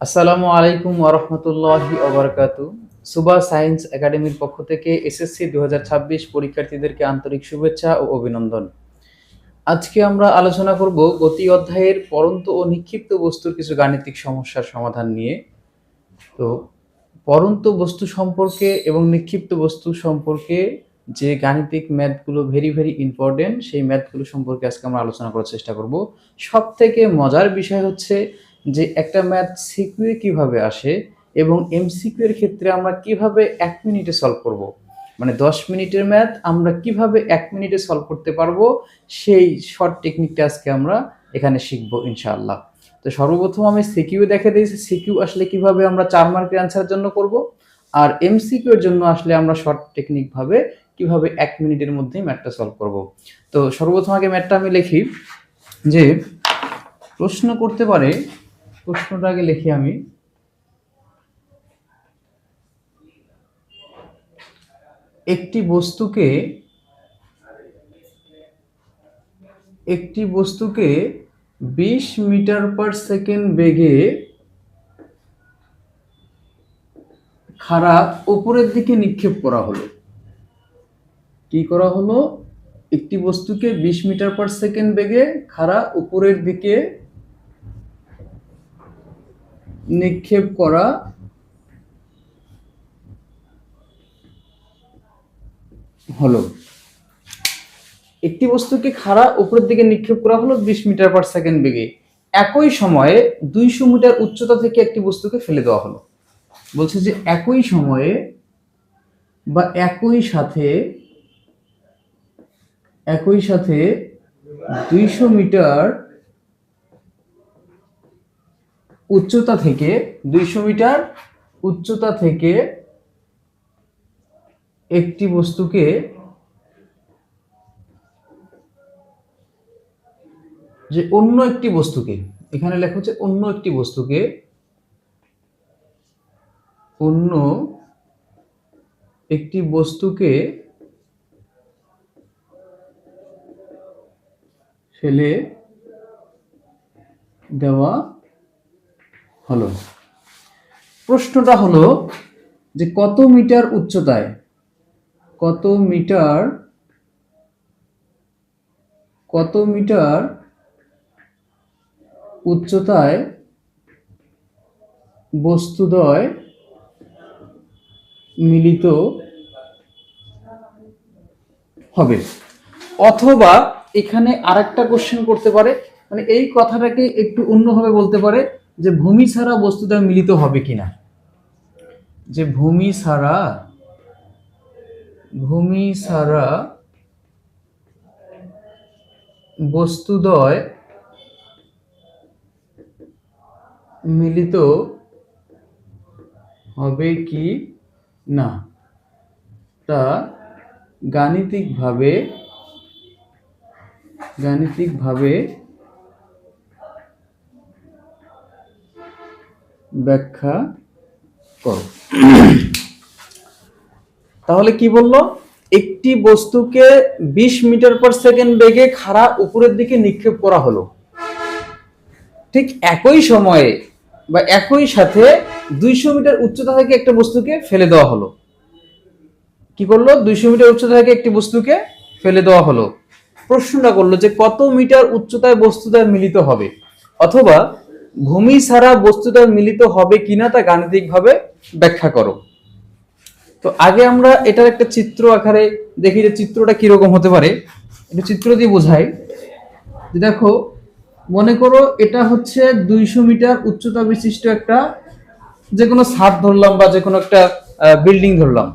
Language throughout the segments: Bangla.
আসসালামু আলাইকুম ওরহমতুল্লাহি ওবরকাতু। সুবা সায়েন্স একাডেমির পক্ষ থেকে এসএসসি দু হাজার ছাব্বিশ পরীক্ষার্থীদেরকে আন্তরিক শুভেচ্ছা ও অভিনন্দন। আজকে আমরা আলোচনা করব গতি অধ্যায়ের পরন্ত ও নিক্ষিপ্ত বস্তুর কিছু গাণিতিক সমস্যার সমাধান নিয়ে। তো পরন্ত বস্তু সম্পর্কে এবং নিক্ষিপ্ত বস্তু সম্পর্কে যে গাণিতিক ম্যাথগুলো ভেরি ভেরি ইম্পর্টেন্ট সেই ম্যাথগুলো সম্পর্কে আজকে আমরা আলোচনা করার চেষ্টা করব। সব থেকে মজার বিষয় হচ্ছে যে একটা ম্যাথ সিকিউয়ে কীভাবে আসে এবং এমসিকিউ এর ক্ষেত্রে আমরা কীভাবে এক মিনিটে সলভ করব? মানে দশ মিনিটের ম্যাথ আমরা কীভাবে এক মিনিটে সলভ করতে পারব? সেই শর্ট টেকনিকটা আজকে আমরা এখানে শিখব ইনশাআল্লাহ। তো সর্বপ্রথম আমি সিকিউ দেখে দিয়েছি, সিকিউ আসলে কীভাবে আমরা চার মার্কের অ্যান্সারের জন্য করব? আর এমসিকিউ এর জন্য আসলে আমরা শর্ট টেকনিক ভাবে কীভাবে এক মিনিটের মধ্যেই ম্যাথটা সলভ করব? তো সর্বপ্রথম আগে ম্যাথটা আমি লিখি যে প্রশ্ন করতে পারে প্রশ্নটা আগে লিখি আমি। একটি বস্তুকে একটি বস্তুকে বিশ মিটার পার সেকেন্ড বেগে খারাপ উপরের দিকে নিক্ষেপ করা হলো। কি করা হলো? একটি বস্তুকে বিশ মিটার পার সেকেন্ড বেগে খাড়া উপরের দিকে নিক্ষেপ করা হলো। একটি বস্তুকে খাড়া উপরের দিকে নিক্ষেপ করা হলো বিশ মিটার পার সেকেন্ড বেগে। একই সময়ে দুইশো মিটার উচ্চতা থেকে একটি বস্তুকে ফেলে দেওয়া হলো। বলছে যে একই সময়ে বা একই সাথে একই সাথে দুইশো মিটার উচ্চতা থেকে দুইশো মিটার উচ্চতা থেকে একটি বস্তুকে যে অন্য একটি বস্তুকে, এখানে লেখা হচ্ছে অন্য একটি বস্তুকে অন্য একটি বস্তুকে ফেলে দেওয়া হলো। প্রশ্নটা হলো যে কত মিটার উচ্চতায়, কত মিটার কত মিটার উচ্চতায় বস্তুদ্বয় মিলিত হবে? অথবা এখানে আরেকটা কোশ্চেন করতে পারে মানে এই কথাটাকে একটু অন্যভাবে বলতে পারে যে ভূমি ছাড়া বস্তুদ্বয় মিলিত হবে কিনা? যে ভূমি ছাড়া ভূমি ছাড়া বস্তুদ্বয় মিলিত হবে কি না? তা গাণিতিকভাবে গাণিতিকভাবে ব্যাখ্যা করো। তাহলে কি বলল? একটি বস্তুকে বিশ মিটার পার সেকেন্ড বেগে খাড়া উপরের দিকে নিক্ষেপ করা হলো। ঠিক একই সময়ে বা একই সাথে দুইশো মিটার উচ্চতা থেকে একটা বস্তুকে ফেলে দেওয়া হলো। কি করল? দুইশো মিটার উচ্চতা থেকে একটি বস্তুকে ফেলে দেওয়া হলো। প্রশ্নটা করল যে কত মিটার উচ্চতায় বস্তুদ্বয় মিলিত হবে? অথবা ভূমি ছাড়া বস্তুদ্বয় মিলিত হবে কিনা তা গাণিতিকভাবে ব্যাখ্যা করো। তো আগে আমরা এটার একটা চিত্র আকারে দেখি যে চিত্রটা কীরকম হতে পারে। একটু চিত্র দিয়ে বোঝাই। দেখো, মনে করো এটা হচ্ছে দুইশো মিটার উচ্চতা বিশিষ্ট একটা যে কোনো ছাদ ধরলাম বা যে কোনো একটা বিল্ডিং ধরলাম,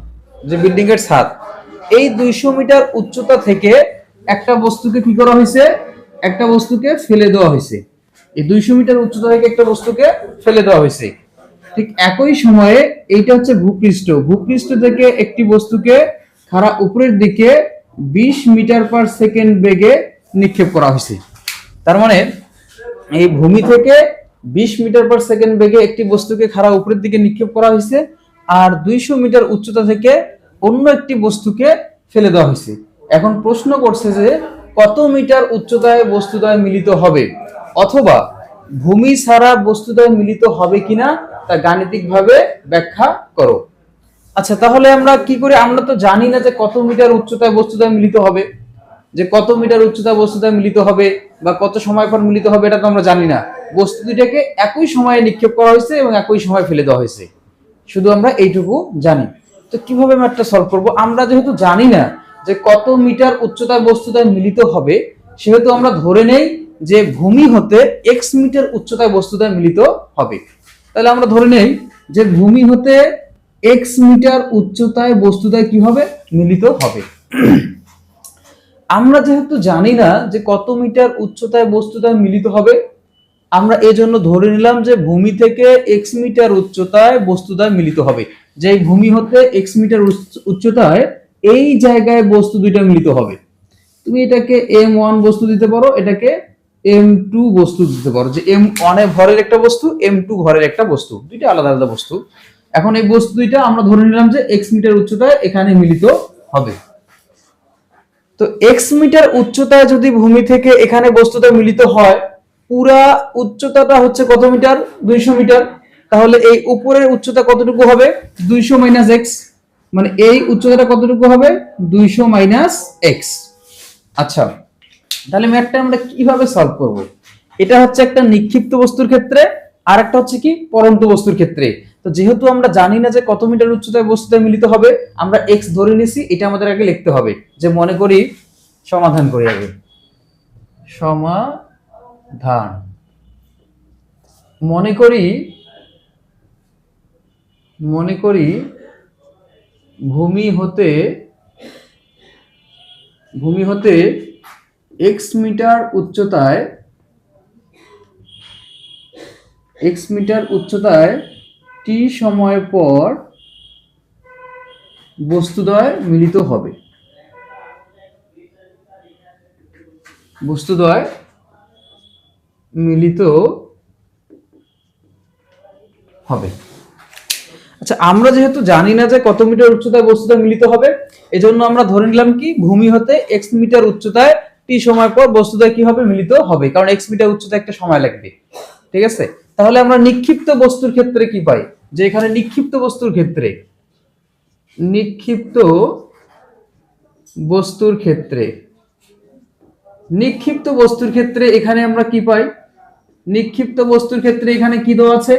যে বিল্ডিং এর ছাদ। এই দুইশো মিটার উচ্চতা থেকে একটা বস্তুকে কি করা হয়েছে? একটা বস্তুকে ফেলে দেওয়া হয়েছে। এই দুইশো মিটার উচ্চতা থেকে একটা বস্তুকে ফেলে দেওয়া হয়েছে। ঠিক একই সময়ে এইটা হচ্ছে ভূপৃষ্ঠ। ভূপৃষ্ঠ থেকে একটি বস্তুকে খাড়া উপরের দিকে বিশ মিটার পার সেকেন্ড বেগে নিক্ষেপ করা হয়েছে। তার মানে এই ভূমি থেকে বিশ মিটার পার সেকেন্ড বেগে একটি বস্তুকে খাড়া উপরের দিকে নিক্ষেপ করা হয়েছে আর দুইশো মিটার উচ্চতা থেকে অন্য একটি বস্তুকে ফেলে দেওয়া হয়েছে। এখন প্রশ্ন করছে যে কত মিটার উচ্চতায় বস্তুদ্বয় মিলিত হবে? অথবা ভূমি ছাড়া বস্তুদ্বয় মিলিত হবে কিনা তা গাণিতিকভাবে ব্যাখ্যা করো। আচ্ছা তাহলে আমরা কি করি? আমরা তো জানি না যে কত মিটার উচ্চতায় বস্তুদ্বয় মিলিত হবে। যে কত মিটার উচ্চতায় বস্তুদ্বয় মিলিত হবে বা কত সময় পর মিলিত হবে এটা তো আমরা জানি না। বস্তু দুইটাকে একই সময়ে নিক্ষেপ করা হয়েছে এবং একই সময় ফেলে দেওয়া হয়েছে। শুধু আমরা এইটুকু জানি। তো কীভাবে ম্যাথটা সলভ করব? আমরা যেহেতু জানি না যে কত মিটার উচ্চতায় বস্তুতায় মিলিত হবে, সেহেতু আমরা ধরে নেই যে ভূমি হতে এক্স মিটার উচ্চতায় বস্তুতায় মিলিত হবে। তাহলে আমরা ধরে নেই যে ভূমি হতে এক্স মিটার উচ্চতায় বস্তুতায় কি হবে? মিলিত হবে। আমরা যেহেতু জানি না যে কত মিটার উচ্চতায় বস্তুতায় মিলিত হবে, আমরা এজন্য ধরে নিলাম যে ভূমি থেকে এক্স মিটার উচ্চতায় বস্তুতায় মিলিত হবে। যে ভূমি হতে এক্স মিটার উচ্চ- উচ্চতায় এই জায়গায় বস্তু দুইটা মিলিত হবে। তুমি এটাকে এম ওয়ান বস্তু দিতে পারো, এটাকে এম টু বস্তু দিতে পারো, যে এম ওয়ানে ভরের একটা বস্তু এম টু ভরের একটা বস্তু, দুইটা আলাদা আলাদা বস্তু। এখন এই বস্তু দুইটা আমরা ধরে নিলাম যে এক্স মিটার উচ্চতায় এখানে মিলিত হবে। তো এক্স মিটার উচ্চতায় যদি ভূমি থেকে এখানে বস্তুটা মিলিত হয়, পুরা উচ্চতাটা হচ্ছে কত মিটার দুইশো মিটার তাহলে এই উপরের উচ্চতা কতটুকু হবে? দুইশো মাইনাস এক্স মানে এই উচ্চতাটা কতটুকু হবে? দুইশো মাইনাস এক্স আচ্ছা তাহলে ম্যাথটা আমরা কীভাবে সলভ করব? এটা হচ্ছে একটা নিক্ষিপ্ত বস্তুর ক্ষেত্রে আর একটা হচ্ছে কি পরন্ত বস্তুর ক্ষেত্রে। তো যেহেতু আমরা জানি না যে কত মিটার উচ্চতায় বস্তুতে মিলিত হবে, আমরা এক্স ধরে নিছি, এটা আমাদের আগে লিখতে হবে। যে মনে করি, সমাধান করি আগে। সমাধান। মনে করি মনে করি ভূমি হতে ভূমি হতে এক্স মিটার উচ্চতায় এক্স মিটার উচ্চতায় টি সময় পর বস্তুদ্বয় মিলিত হবে। বস্তুদ্বয় মিলিত হবে। আচ্ছা আমরা যেহেতু জানি না যে কত মিটার উচ্চতায় বস্তুটা মিলিত হবে, এজন্য আমরা ধরে নিলাম কি, ভূমি হতে এক্স মিটার উচ্চতায় টি সময় পর বস্তুটা কি হবে মিলিত হবে? কারণ এক্স মিটার উচ্চতায় একটা সময় লাগবে। ঠিক আছে? তাহলে আমরা নিক্ষিপ্ত বস্তুর ক্ষেত্রে কি পাই? যে এখানে নিক্ষিপ্ত বস্তুর ক্ষেত্রে, নিক্ষিপ্ত বস্তুর ক্ষেত্রে, নিক্ষিপ্ত বস্তুর ক্ষেত্রে এখানে আমরা কি পাই? নিক্ষিপ্ত বস্তুর ক্ষেত্রে এখানে কি দেওয়া আছে?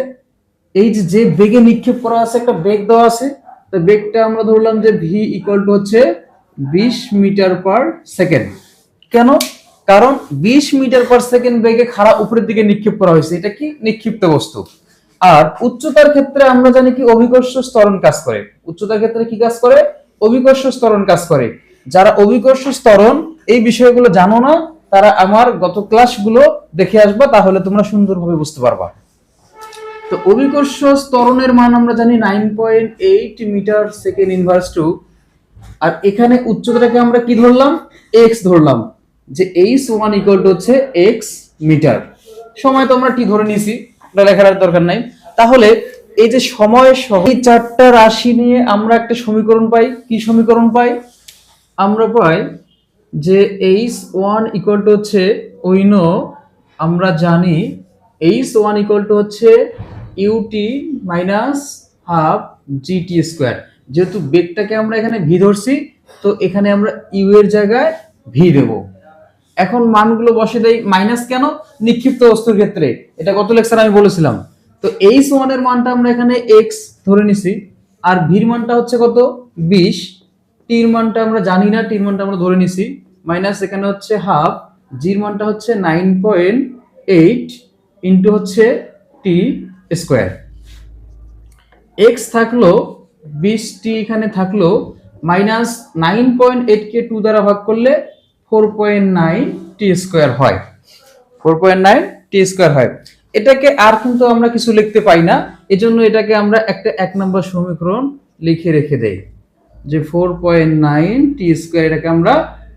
এই যে যে বেগে নিক্ষেপ করা আছে, একটা বেগ দেওয়া আছে। তো বেগটা আমরা ধরলাম যে ভি ইকুয়াল টু হচ্ছে বিশ মিটার পার সেকেন্ড কেন? কারণ বিশ মিটার পার সেকেন্ড বেগে খাড়া উপরের দিকে নিক্ষেপ করা হয়েছে। এটা কি? নিক্ষিপ্ত বস্তু। আর উচ্চতার ক্ষেত্রে আমরা জানি কি? অভিকর্ষ স্তরণ কাজ করে। উচ্চতার ক্ষেত্রে কি কাজ করে? অভিকর্ষ স্তরণ কাজ করে। যারা অভিকর্ষ স্তরণ, এই বিষয়গুলো জানো না, তারা আমার গত ক্লাসগুলো দেখে আসবা, তাহলে তোমরা সুন্দরভাবে বুঝতে পারবা। তো অভিকর্ষ স্তরণের মান আমরা জানি nine point eight metre second inverse two আর এখানে উচ্চতাটাকে আমরা কি ধরলাম? এক্স ধরলাম, যে এইচ ওয়ান ইকুয়াল টু হচ্ছে এক্স মিটার সময় তো আমরা টি ধরে নিয়েছি? লেখার আর দরকার নাই। তাহলে এই যে সময় সহ চারটা রাশি নিয়ে আমরা একটা সমীকরণ পাই। কি সমীকরণ পাই? আমরা পাই যে এইচ ওয়ান ইকুয়াল টু হচ্ছে নো, আমরা জানি এইচ ওয়ান ইকুয়াল টু হচ্ছে u t minus half g t square যেহেতু বেগটাকে আমরা এখানে ভি ধরছি, তো এখানে আমরা ইউ এর জায়গায় ভি দেব। এখন মানগুলো বসে দেয় মাইনাস কেন? নিক্ষিপ্ত বস্তুর ক্ষেত্রে। এটা গত লেকচার আমি বলেছিলাম। তো এইচ ওয়ানের মানটা আমরা এখানে এক্স ধরে নিছি, আর ভির মানটা হচ্ছে কত? বিশ। টির মানটা আমরা জানি না টির মানটা আমরা ধরে নিছি। মাইনাস এখানে হচ্ছে হাফ জির মানটা হচ্ছে নাইন পয়েন্ট এইট ইন্টু হচ্ছে টি স্কোয়ার এক্স থাকল, বিশ টি এখানে থাকল মাইনাস নাইন পয়েন্ট এইট কে টু দ্বারা ভাগ করলে four point nine t square হয়। Four point nine t square হয়। এটাকে আর কিন্তু আমরা কিছু লিখতে পাই না। এজন্য এটাকে আমরা একটা এক নম্বর সমীকরণ লিখে রেখে দেই। যে four point nine t square এটাকে আমরা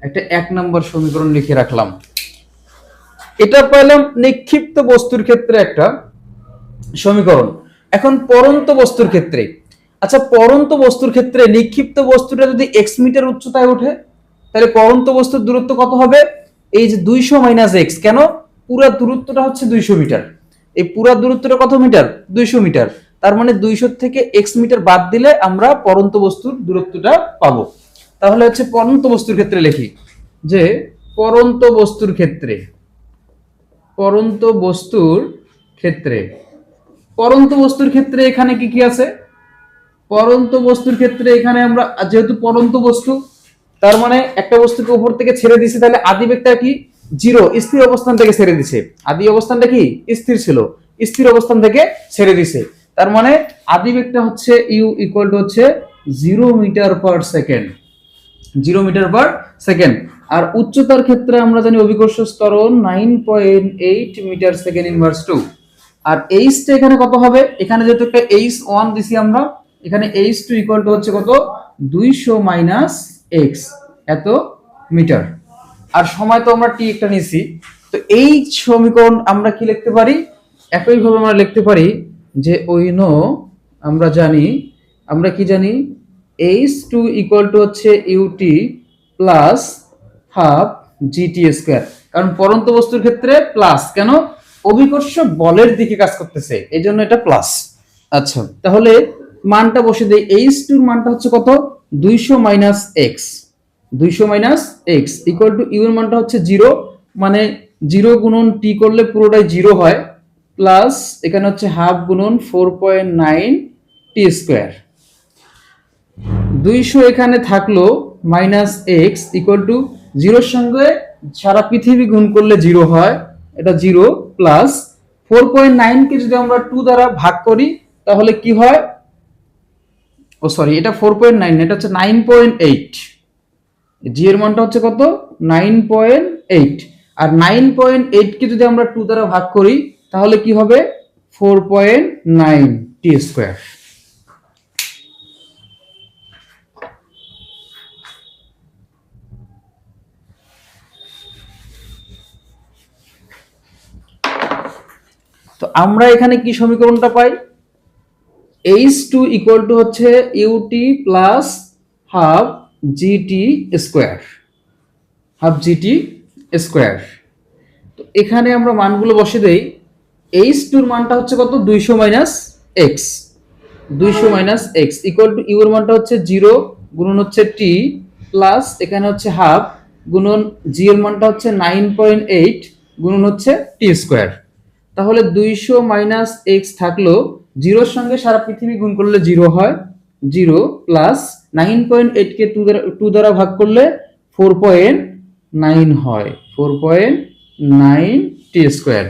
একটা এক নম্বর সমীকরণ লিখে রাখলাম। এটা পেলাম নিক্ষিপ্ত বস্তুর ক্ষেত্রে একটা সমীকরণ। এখন পরন্ত বস্তুর ক্ষেত্রে। আচ্ছা পরন্ত বস্তুর ক্ষেত্রে নিক্ষিপ্ত বস্তুটা যদি এক্স মিটার উচ্চতায় ওঠে তাহলে পরন্ত বস্তুর দূরত্ব কত হবে? এই যে দুইশো মাইনাস এক্স কেন? পুরো দূরত্বটা হচ্ছে দুইশো মিটার এই পুরা দূরত্বটা কত মিটার দুইশো মিটার তার মানে দুইশো থেকে এক্স মিটার বাদ দিলে আমরা পরন্ত বস্তুর দূরত্বটা পাবো। তাহলে হচ্ছে পরন্ত বস্তুর ক্ষেত্রে লিখি যে পরন্ত বস্তুর ক্ষেত্রে, পরন্ত বস্তুর ক্ষেত্রে, পরন্ত বস্তুর ক্ষেত্রে এখানে কি কি আছে? পরন্ত বস্তুর ক্ষেত্রে এখানে আমরা, যেহেতু পরন্ত বস্তু তার মানে একটা বস্তুকে উপর থেকে ছেড়ে দিছে, তাহলে আদি বেগটা কি? জিরো, স্থির অবস্থান থেকে ছেড়ে দিছে। আদি অবস্থানটা কি? স্থির ছিল। স্থির অবস্থান থেকে ছেড়ে দিছে। তার মানে আদি বেগটা হচ্ছে ইউ ইকুয়াল টু হচ্ছে zero metre per second. Zero metre per second. আর উচ্চতার ক্ষেত্রে আমরা জানি অভিকর্ষ স্তরণ nine point eight metre second inverse two আর এইচটা এখানে কত হবে? এখানে যেহেতু একটা এইচ ওয়ান দিছি আমরা, এখানে এইচ টু ইকুয়াল টু হচ্ছে কত? দুইশো মাইনাস এক্স এত মিটার। আর সময় তো আমরা টি একটা নিছি তো এই সমীকরণ আমরা কি লিখতে পারি? একইভাবে আমরা লিখতে পারি যে ওই নো আমরা জানি, আমরা কি জানি? এইচ টু ইকুয়াল টু হচ্ছে u t plus half g t square কারণ পরন্ত বস্তুর ক্ষেত্রে প্লাস কেন? অভিকর্ষ বলের দিকে কাজ করতেছে এই জন্য এটা প্লাস আচ্ছা তাহলে মানটা বসে দেয় এইচ টুর মানটা হচ্ছে কত? দুইশো মাইনাস এক্স। দুইশো minus X equal to u এর মানটা হচ্ছে জিরো মানে জিরো গুণন টি করলে পুরোটাই জিরো হয় প্লাস এখানে হচ্ছে হাফ গুণন four point nine t square দুইশো এখানে থাকল মাইনাস এক্স ইকুয়াল টু জিরোর সঙ্গে সারা পৃথিবী গুণ করলে জিরো হয়, এটা জিরো প্লাস ফোর পয়েন্ট নাইনকে যদি আমরা টু দ্বারা ভাগ করি, তাহলে কি হয়? ও সরি এটা ফোর পয়েন্ট নাইন এটা হচ্ছে নাইন পয়েন্ট এইট জি এর মানটা হচ্ছে কত? নাইন পয়েন্ট এইট আর নাইন পয়েন্ট এইটকে যদি আমরা টু দ্বারা ভাগ করি, তাহলে কি হবে? Four point nine t square তো আমরা এখানে কি সমীকরণটা পাই? এইচ টু ইকুয়াল টু হচ্ছে u t plus half g t square half g t square তো এখানে আমরা মানগুলো বসে দেই। এইচ টুর মানটা হচ্ছে কত? দুইশো মাইনাস এক্স দুইশো মাইনাস এক্স ইকুয়াল টু ইউর মানটা হচ্ছে জিরো গুণন হচ্ছে টি প্লাস এখানে হচ্ছে হাফ গুণন জি এর মানটা হচ্ছে নাইন পয়েন্ট এইট গুণন হচ্ছে টি স্কোয়ার তাহলে দুইশো মাইনাস এক্স থাকল জিরোর সঙ্গে সারা পৃথিবী গুণ করলে জিরো হয়, জিরো প্লাস নাইন পয়েন্ট এইটকে টু দ্বারা টু দ্বারা ভাগ করলে ফোর পয়েন্ট নাইন হয় four point nine t square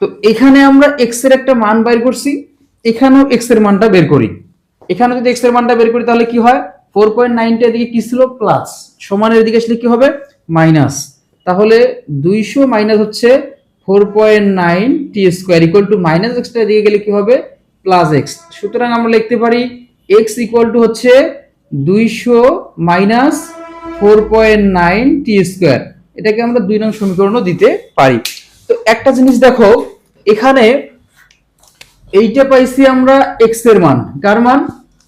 তো এখানে আমরা এক্সের একটা মান বের করছি, এখানেও এক্সের মানটা বের করি। এখানে যদি এক্সের মানটা বের করি তাহলে কি হয়? ফোর পয়েন্ট নাইনটা এদিকে কি ছিল? প্লাস সমানের দিকে আসলে কি হবে? মাইনাস তাহলে দুইশো মাইনাস হচ্ছে four point nine t square equal to minus extra এদিকে গেলে কি হবে? প্লাস এক্স সুতরাং আমরা লিখতে পারি এক্স ইকুয়াল টু হচ্ছে দুইশো minus four point nine t square. এটাকে আমরা দুই নং সমীকরণও দিতে পারি। তো একটা জিনিস দেখো, এখানে এইটা পাইছি আমরা এক্সের মান। কার মান?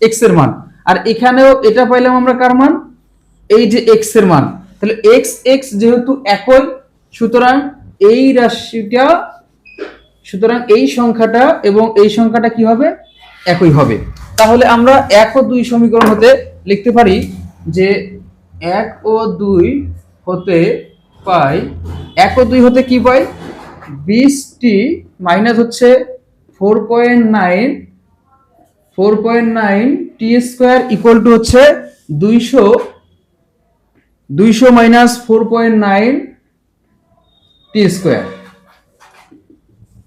এক্সের মান। আর এখানেও এটা পাইলাম আমরা কার মান? এই যে এক্সের মান। তাহলে এক্স এক্স যেহেতু একই, সুতরাং এই রাশিটা, সুতরাং এই সংখ্যাটা এবং এই সংখ্যাটা কি হবে? একই হবে। তাহলে আমরা এক ও দুই সমীকরণ হতে লিখতে পারি যে এক ও দুই হতে পাই, এক ও দুই হতে কি পাই? বিশটি মাইনাস হচ্ছে four point nine, four point nine t square equal to হচ্ছে দুইশো দুইশো minus four point nine t square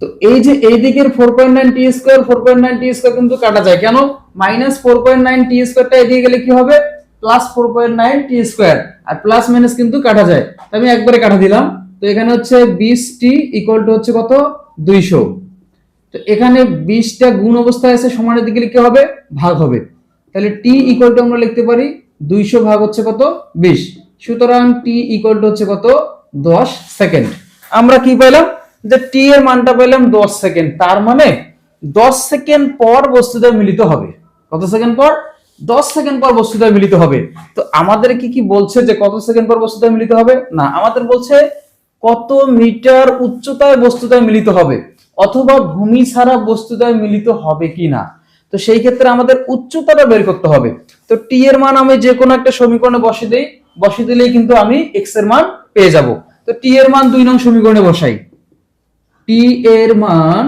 তো এই যে এই দিকের four point nine t square four point nine t square কিন্তু কাটা যায়। কেন? Minus four point nine t স্কোয়ারটা এদিকে গেলে কি হবে? Plus four point nine t square আর প্লাস মাইনাস কিন্তু কাটা যায়। তো আমি একবারে কাটা দিলাম। তো এখানে হচ্ছে বিশ টি ইকুয়াল টু হচ্ছে কত? দুইশো। তো এখানে বিশটা গুণ অবস্থায় আছে, সমানের দিকে কি হবে? ভাগ হবে। তাহলে টি ইকুয়াল টু আমরা লিখতে পারি, দুইশো ভাগ হচ্ছে কত? বিশ। সুতরাং টি ইকুয়াল টু হচ্ছে কত? দশ সেকেন্ড আমরা কি পেলাম যে টি এর মানটা পেলাম দশ সেকেন্ড তার মানে দশ সেকেন্ড পর বস্তুটা মিলিত হবে। কত সেকেন্ড পর? দশ সেকেন্ড পর বস্তুটা মিলিত হবে। তো আমাদের কি কি বলছে যে কত সেকেন্ড পর বস্তুটা মিলিত হবে? না, আমাদের বলছে কত মিটার উচ্চতায় বস্তুটা মিলিত হবে অথবা ভূমি ছাড়া বস্তুদ্বয় মিলিত হবে কিনা। তো সেই ক্ষেত্রে আমাদের উচ্চতাটা বের করতে হবে। তো টি এর মান আমি যে কোনো একটা সমীকরণে বসে দেই। বসে দিলেই কিন্তু আমি এক্সের মান পেয়ে যাব। তো টি এর মান দুই নং সমীকরণে বসাই। টি এর মান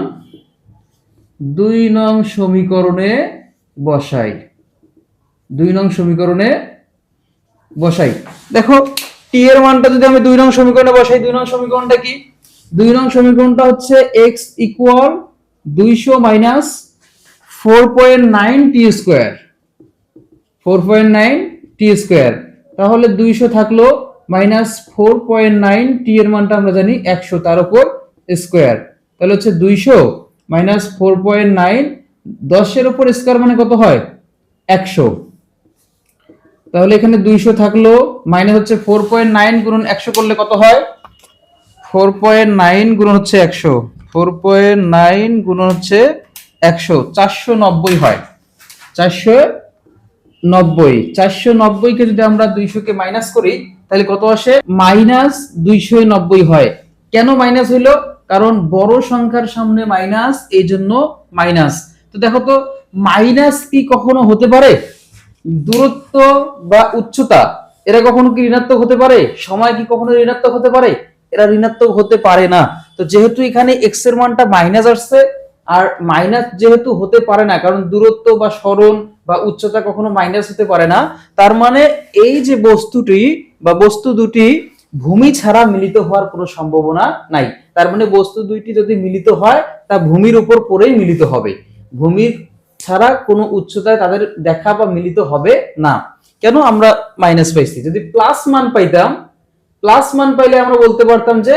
দুই নং সমীকরণে বসাই। দুই নং সমীকরণে বসাই। দেখো টি এর মানটা যদি আমি দুই নং সমীকরণে বসাই, দুই নং সমীকরণটা কি? দুই নং সমীকরণটা হচ্ছে এক্স ইকুয়াল দুইশো minus four point nine t square four point nine t square তাহলে দুইশো থাকল minus four point nine t এর মানটা আমরা জানি একশো তার উপর স্কোয়ার। তাহলে হচ্ছে দুইশো মাইনাস ফোর পয়েন্ট নাইন দশের উপর স্কোয়ার মানে কত হয়? একশো। তাহলে এখানে দুইশো থাকল, মাইনাস হচ্ছে ফোর পয়েন্ট নাইন গুণন একশো করলে কত হয়? ফোর পয়েন্ট নাইন গুণন হচ্ছে একশো। ফোর পয়েন্ট নাইন গুণন হচ্ছে একশো। চারশো নব্বই হয়। চারশো নব্বই। চারশো নব্বইকে যদি আমরা দুইশোকে মাইনাস করি তাহলে কত আসে? মাইনাস দুইশো নব্বই হয়। কেন মাইনাস হইল? কারণ বড় সংখ্যার সামনে মাইনাস এই জন্য মাইনাস। তো দেখো তো, মাইনাস কি কখনো হতে পারে? দূরত্ব বা উচ্চতা, এরা কখনো কি ঋণাত্মক হতে পারে? সময় কি কখনো ঋণাত্মক হতে পারে? এরা ঋণাত্মক হতে পারে না। তো যেহেতু এখানে এক্সের মানটা মাইনাস আসছে, আর মাইনাস যেহেতু হতে পারে না, কারণ দূরত্ব বা সরণ বা উচ্চতা কখনো মাইনাস হতে পারে না। তার মানে এই যে বস্তুটি বা বস্তু দুটি ভূমি ছাড়া মিলিত হওয়ার কোনো সম্ভাবনা নাই। তার মানে বস্তু দুইটি যদি মিলিত হয়, তা ভূমির উপর পরেই মিলিত হবে। ভূমির ছাড়া কোনো উচ্চতায় তাদের দেখা বা মিলিত হবে না। কেন আমরা মাইনাস পাইছি? যদি প্লাস মান পাইতাম প্লাস মান পাইলে আমরা বলতে পারতাম যে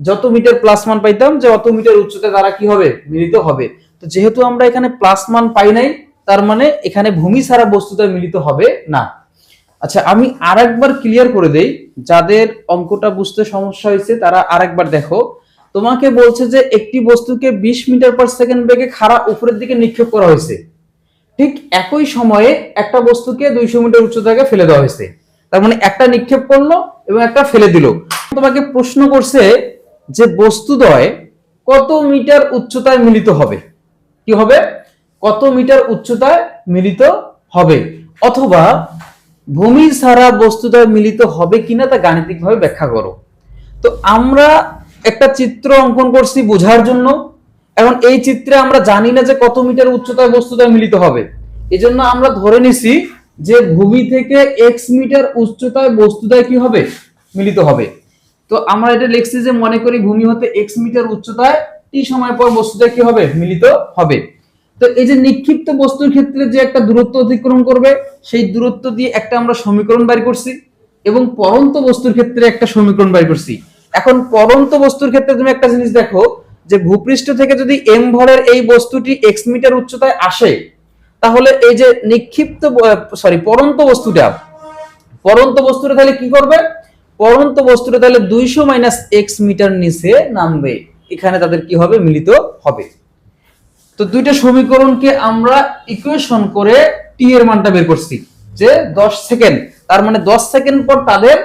যত মিটার প্লাস মান পাইতাম যে অত মিটার উচ্চতায় তারা কি হবে? মিলিত হবে। তো যেহেতু আমরা এখানে প্লাস মান পাই নাই তার মানে এখানে ভূমি ছাড়া বস্তুতে মিলিত হবে না। আচ্ছা আমি আরেকবার ক্লিয়ার করে দেই, যাদের অঙ্কটা বুঝতে সমস্যা হয়েছে, তারা আরেকবার দেখো। তোমাকে বলছে যে একটি বস্তুকে 20 মিটার পার সেকেন্ড বেগে খাড়া উপরের দিকে নিক্ষেপ করা হয়েছে। ঠিক একই সময়ে একটা বস্তুকে দুইশো মিটার উচ্চতাকে ফেলে দেওয়া হয়েছে। তার মানে একটা নিক্ষেপ করল এবং একটা ফেলে দিল। তোমাকে প্রশ্ন করছে যে বস্তুদ্বয় কত মিটার উচ্চতায় মিলিত হবে? কি হবে? কত মিটার উচ্চতায় মিলিত হবে? অথবা ভূমি ছাড়া বস্তুদ্বয় মিলিত হবে কিনা তা গাণিতিকভাবে ব্যাখ্যা করো। তো আমরা একটা চিত্র অঙ্কন করছি বোঝার জন্য। এখন এই চিত্রে আমরা জানি না যে কত মিটার উচ্চতায় বস্তুদ্বয় মিলিত হবে। এজন্য আমরা ধরে নিছি যে ভূমি থেকে এক্স মিটার উচ্চতায় বস্তুদ্বয় কি হবে? মিলিত হবে। তো আমরা এটা লিখছি যে মনে করি ভূমি হতে এক্স মিটার উচ্চতায় টি সময় পর বস্তুদ্বয় কি হবে? মিলিত হবে। তো এই যে নিক্ষিপ্ত বস্তুর ক্ষেত্রে যে একটা দূরত্ব অতিক্রম করবে, সেই দূরত্ব দিয়ে একটা আমরা সমীকরণ বের করছি এবং পরন্ত বস্তুর ক্ষেত্রে একটা সমীকরণ বের করছি। এখন পরন্ত বস্তুর ক্ষেত্রে তুমি একটা জিনিস দেখো যে ভূপৃষ্ঠ থেকে যদি এম ভরের এই বস্তুটি এক্স মিটার উচ্চতায় আসে, তাহলে এই যে নিক্ষিপ্ত সরি পরন্ত বস্তুটা পরন্ত বস্তুটা তাহলে কি করবে? পরন্ত বস্তুটা তাহলে দুইশো মাইনাস এক্স মিটার নিচে নামবে। এখানে তাদের কি হবে? মিলিত হবে। তো দুইটা সমীকরণকে আমরা ইকুয়েশন করে টি এর মানটা বের করছি, যে 10 সেকেন্ড তার মানে 10 সেকেন্ড পর তাদের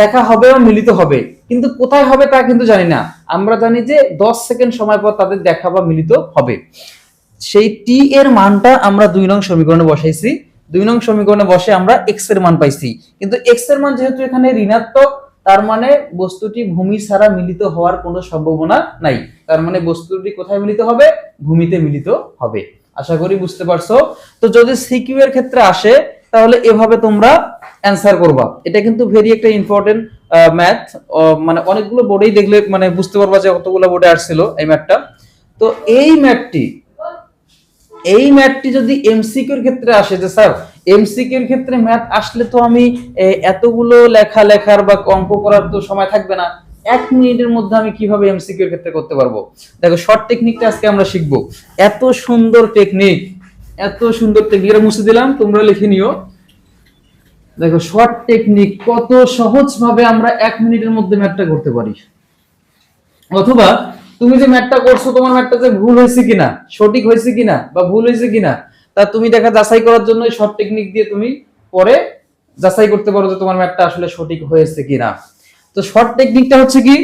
দেখা হবে বা মিলিত হবে, কিন্তু কোথায় হবে তা কিন্তু জানি না, আমরা জানি যে 10 সেকেন্ড সময় পর তাদের দেখা বা মিলিত হবে। সেই টি এর মানটা আমরা দুই নং সমীকরণে বসাইছি, দুই নং সমীকরণে বসে আমরা এক্সের মান পাইছি, কিন্তু এক্সের মান যেহেতু এখানে ঋণাত্মক তার মানে বস্তুটি ভূমি ছাড়া মিলিত হওয়ার কোনো সম্ভাবনা নাই। তার মানে বস্তুটি কোথায় মিলিত হবে? ভূমিতে মিলিত হবে। আশা করি বুঝতে পারছ? তো যদি সিকিউ এর ক্ষেত্রে আসে, তাহলে এভাবে তোমরা অ্যান্সার করবা। এটা কিন্তু ভেরি একটা ইম্পর্টেন্ট ম্যাথ মানে অনেকগুলো বোর্ডেই দেখলে মানে বুঝতে পারবা যে কতগুলো বোর্ডে আসছিল এই ম্যাথটা তো এই ম্যাথটি এই ম্যাথটি যদি এমসিকিউর ক্ষেত্রে আসে যে স্যার এমসিকিউর ক্ষেত্রে ম্যাথ আসলে তো আমি এতগুলো লেখা লেখার বা অঙ্ক করার তো সময় থাকবে না। এক মিনিটের মধ্যে আমি কীভাবে এমসিকিউর ক্ষেত্রে করতে পারব? দেখো শর্ট টেকনিকটা আজকে আমরা শিখব। এত সুন্দর টেকনিক এত সুন্দর টেকনিক এটা মুছে দিলাম, তোমরা লিখে নিও। দেখো শর্ট টেকনিক কত সহজ ভাবে আমরা এক মিনিটের মধ্যে ম্যাথটা করতে পারি। অথবা, তুমি যে ম্যাথটা করছ, তোমার ম্যাথটা যে ভুল হয়েছে কিনা, সঠিক হয়েছে কিনা, বা ভুল হয়েছে কিনা তা তুমি দেখা যাচাই করার জন্য শর্ট টেকনিক দিয়ে তুমি পরে যাচাই করতে পারো যে তোমার ম্যাথটা আসলে সঠিক হয়েছে কিনা। তো শর্ট টেকনিকটা হচ্ছে কি,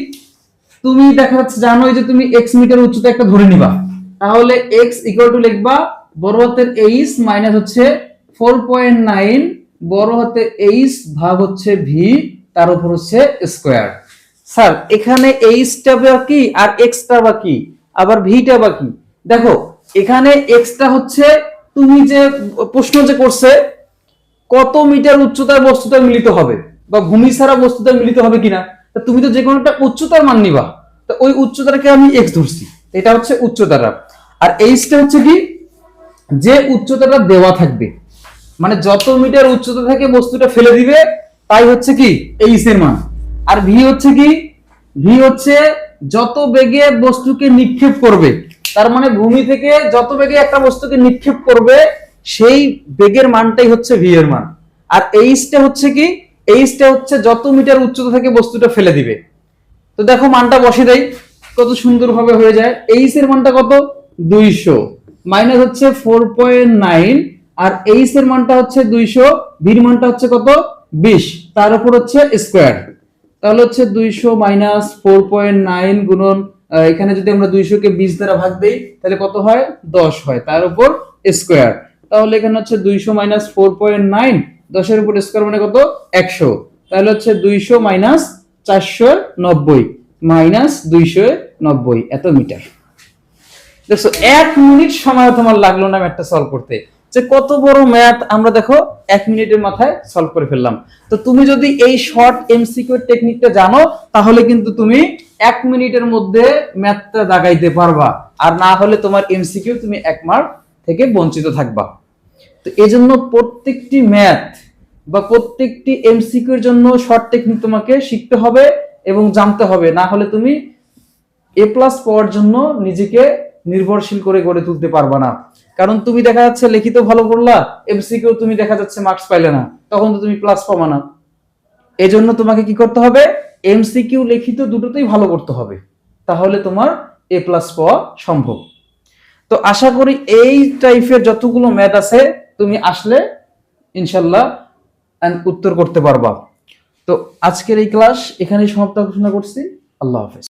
তুমি দেখা যাচ্ছে জানোই যে তুমি এক্স মিটার উচ্চতা একটা ধরে নিবা। তাহলে এক্স ইকুয়াল টু লিখবা বড় হাতের এইচ মাইনাস হচ্ছে ফোর পয়েন্ট নাইন বড় হাতের এইচ ভাগ হচ্ছে ভি তার উপর হচ্ছে স্কোয়ার স্যার, এখানে এইচটা বা কি আর এক্সটা বা কি? আবার ভিটা বা কি? দেখো, এখানে এক্সটা হচ্ছে তুমি যে প্রশ্ন যে করছে, কত মিটার উচ্চতার বস্তুতে মিলিত হবে বা ভূমি ছাড়া বস্তুতে মিলিত হবে কিনা তুমি তো যে কোনো একটা উচ্চতার মান নিবা। তো ওই উচ্চতাটাকে আমি এক্স ধরছি, এটা হচ্ছে উচ্চতাটা আর এইচটা হচ্ছে কি, যে উচ্চতাটা দেওয়া থাকবে মানে যত মিটার উচ্চতা থেকে বস্তুটা ফেলে দিবে, তাই হচ্ছে কি এইচ এর মান। আর ভি হচ্ছে কি ভি হচ্ছে যত বেগে বস্তুকে নিক্ষেপ করবে তার মানে ভূমি থেকে যত বেগে একটা বস্তুকে নিক্ষেপ করবে, সেই বেগের মানটাই হচ্ছে ভি এর মান। আর এইচটা হচ্ছে কি? এইচটা হচ্ছে যত মিটার উচ্চতা থেকে বস্তুটা ফেলে দিবে। তো দেখো মানটা বসে দেই, কত সুন্দরভাবে হয়ে যায়। এইচ এর মানটা কত? দুইশো। মাইনাস হচ্ছে ফোর পয়েন্ট নাইন আর এইচ এর মানটা হচ্ছে দুইশো ভির মানটা হচ্ছে কত? বিশ। তার উপর হচ্ছে স্কোয়ার তাহলে হচ্ছে দুইশো মাইনাস ফোর পয়েন্ট নাইন গুণন এখানে যদি আমরা দুইশো কে বিশ দ্বারা ভাগ দেই, তাহলে কত হয়? দশ হয়। তার উপর স্কোয়ার তাহলে এখানে হচ্ছে দুইশো মাইনাস ফোর পয়েন্ট নাইন দশের উপর স্কোয়ার মানে কত? একশো। তাহলে হচ্ছে দুইশো মাইনাস চারশো নব্বই মাইনাস দুইশো নব্বই। এত মিটার। দেখছ, এক মিনিট সময় তোমার লাগল না ম্যাথটা সলভ করতে। যে কত বড় ম্যাথ আমরা দেখো এক মিনিটের মাথায় সলভ করে ফেললাম। তো তুমি যদি এই শর্ট এমসিকিউ টেকনিকটা জানো, তাহলে কিন্তু তুমি এক মিনিটের মধ্যে ম্যাথটা দাগাইতে পারবা। আর না হলে তোমার এমসিকিউ তুমি এক মার্ক থেকে বঞ্চিত থাকবা। তো এই জন্য প্রত্যেকটি ম্যাথ বা প্রত্যেকটি এমসিকিউর জন্য শর্ট টেকনিক তোমাকে শিখতে হবে এবং জানতে হবে। না হলে তুমি এ প্লাস পাওয়ার জন্য নিজেকে নির্ভরশীল করে গড়ে তুলতে পারবা না। কারণ তুমি দেখা যাচ্ছে লিখিত ভালো করলা এমসিকিউ তুমি দেখা যাচ্ছে মার্কস পাইলে না, তখন তো তুমি প্লাস পাবা না। এজন্য তোমাকে কি করতে হবে? এমসিকিউ লিখিত দুটোতেই ভালো করতে হবে, তাহলে তোমার এ প্লাস পাওয়া সম্ভব। তো আশা করি এই টাইপের যতগুলো ম্যাথ আছে, তুমি আসলে ইনশাল্লাহ উত্তর করতে পারবা। তো আজকের এই ক্লাস এখানেই সমাপ্ত ঘোষণা করছি। আল্লাহ হাফেজ।